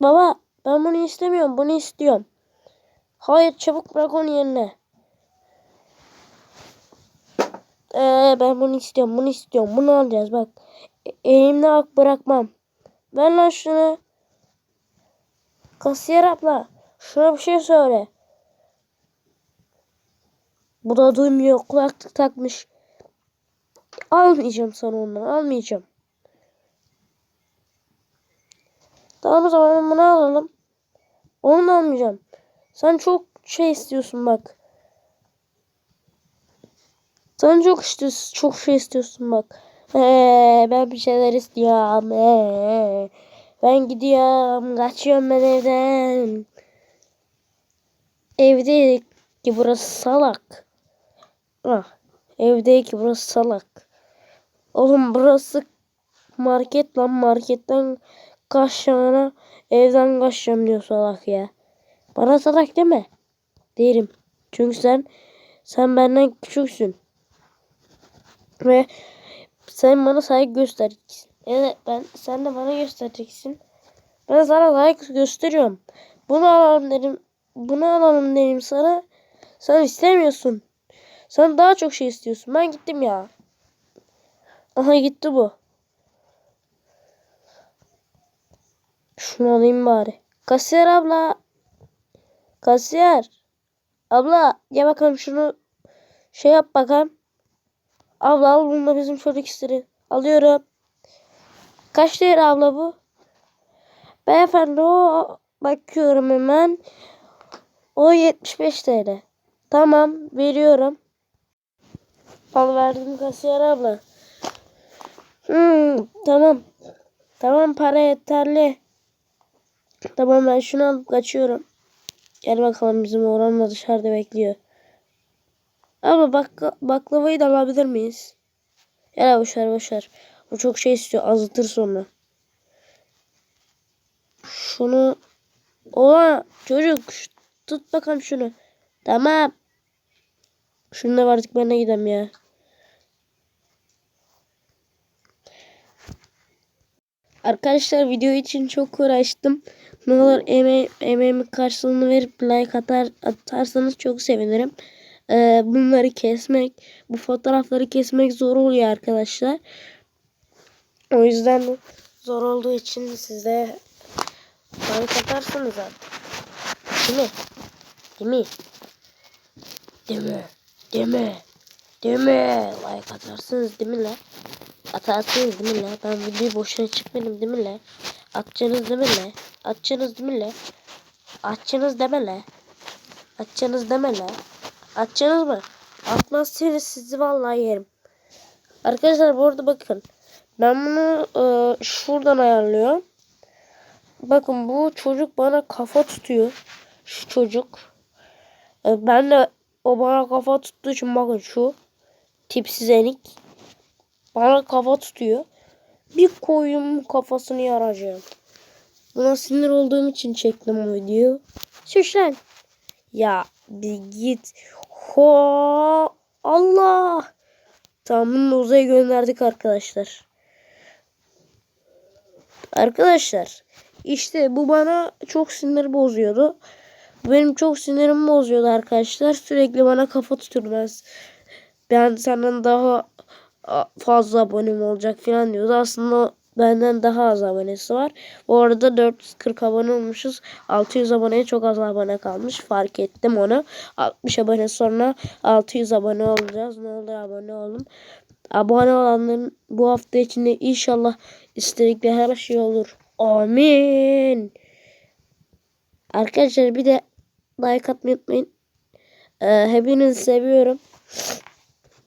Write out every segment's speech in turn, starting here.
Baba ben bunu istemiyorum. Bunu istiyorum. Hayır çabuk bırak onu yerine. Ee, ben bunu istiyorum. Bunu istiyorum. Bunu alacağız bak. E- elimde bak bırakmam. Ver lan şunu. Kasiyer abla. Şuna bir şey söyle. Bu da duymuyor. Kulaklık takmış. Almayacağım sana ondan. Almayacağım. Tamam o zaman bunu alalım. Onu almayacağım. Sen çok şey istiyorsun bak. Sen çok istiyorsun. Çok şey istiyorsun bak. Ee, ben bir şeyler istiyorum. Ee, ben gidiyorum. Kaçıyorum ben evden. Evde ki burası salak. Ah, evde ki burası salak. Oğlum burası market lan marketten kaçacağına evden kaçacağım diyor salak ya. Bana salak deme. Derim. Çünkü sen sen benden küçüksün. Ve sen bana saygı göstereceksin. Evet ben sen de bana göstereceksin. Ben sana saygı gösteriyorum. Bunu alalım dedim. Bunu alalım dedim sana. Sen istemiyorsun. Sen daha çok şey istiyorsun. Ben gittim ya. Aha gitti bu. Şunu alayım bari. Kasiyer abla. Kasiyer. Abla gel bakalım şunu şey yap bakalım. Abla al bunu da bizim çocuk istiri. Alıyorum. Kaç lira abla bu? Beyefendi o bakıyorum hemen. O 75 TL. Tamam veriyorum. Al verdim kasiyer abla. Hmm, tamam. Tamam para yeterli. Tamam ben şunu alıp kaçıyorum. Gel bakalım bizim oğlan da dışarıda bekliyor. Ama bak baklavayı da alabilir miyiz? Ya boşver boşver. Bu çok şey istiyor. Azıtır sonra. Şunu Ola çocuk tut bakalım şunu. Tamam. Şununla vardık ben de gidem ya. Arkadaşlar video için çok uğraştım. Ne olur eme emeğimin karşılığını verip like atar atarsanız çok sevinirim. Ee, bunları kesmek, bu fotoğrafları kesmek zor oluyor arkadaşlar. O yüzden zor olduğu için size like atarsınız artık. Değil mi? Değil mi? Değil mi? Değil mi? Değil mi? Like atarsınız değil mi la? Atarsınız değil mi la? Ben videoyu boşuna çıkmadım değil mi la? Atacaksınız değil mi la? Atacaksınız değil mi la? Atacaksınız deme la? Atacaksınız deme la? Atacaksınız mı? Atmazsanız sizi vallahi yerim. Arkadaşlar bu arada bakın. Ben bunu e, şuradan ayarlıyorum. Bakın bu çocuk bana kafa tutuyor. Şu çocuk. E, ben de o bana kafa tuttuğu için bakın şu. Tipsiz enik. Bana kafa tutuyor. Bir koyun kafasını yaracağım. Buna sinir olduğum için çektim o videoyu. Şuşlan. Ya bir git. Ho Allah. Tamam bunu uzaya gönderdik arkadaşlar. Arkadaşlar işte bu bana çok sinir bozuyordu. Benim çok sinirimi bozuyordu arkadaşlar. Sürekli bana kafa tuturmaz. Ben senden daha fazla abonem olacak falan diyordu. Aslında benden daha az abonesi var. Bu arada 440 abone olmuşuz. 600 aboneye çok az abone kalmış. Fark ettim onu. 60 abone sonra 600 abone olacağız. Ne olur abone olun. Abone olanların bu hafta içinde inşallah istedikleri her şey olur. Amin. Arkadaşlar bir de like atmayı unutmayın. Ee, hepinizi seviyorum.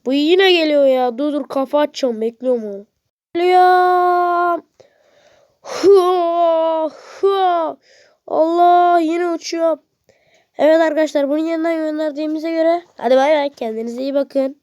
Bu yine geliyor ya. Dur dur kafa açacağım. Bekliyorum onu. Geliyor. Allah yine uçuyor. Evet arkadaşlar bunun yanından gönderdiğimize göre hadi bay bay kendinize iyi bakın.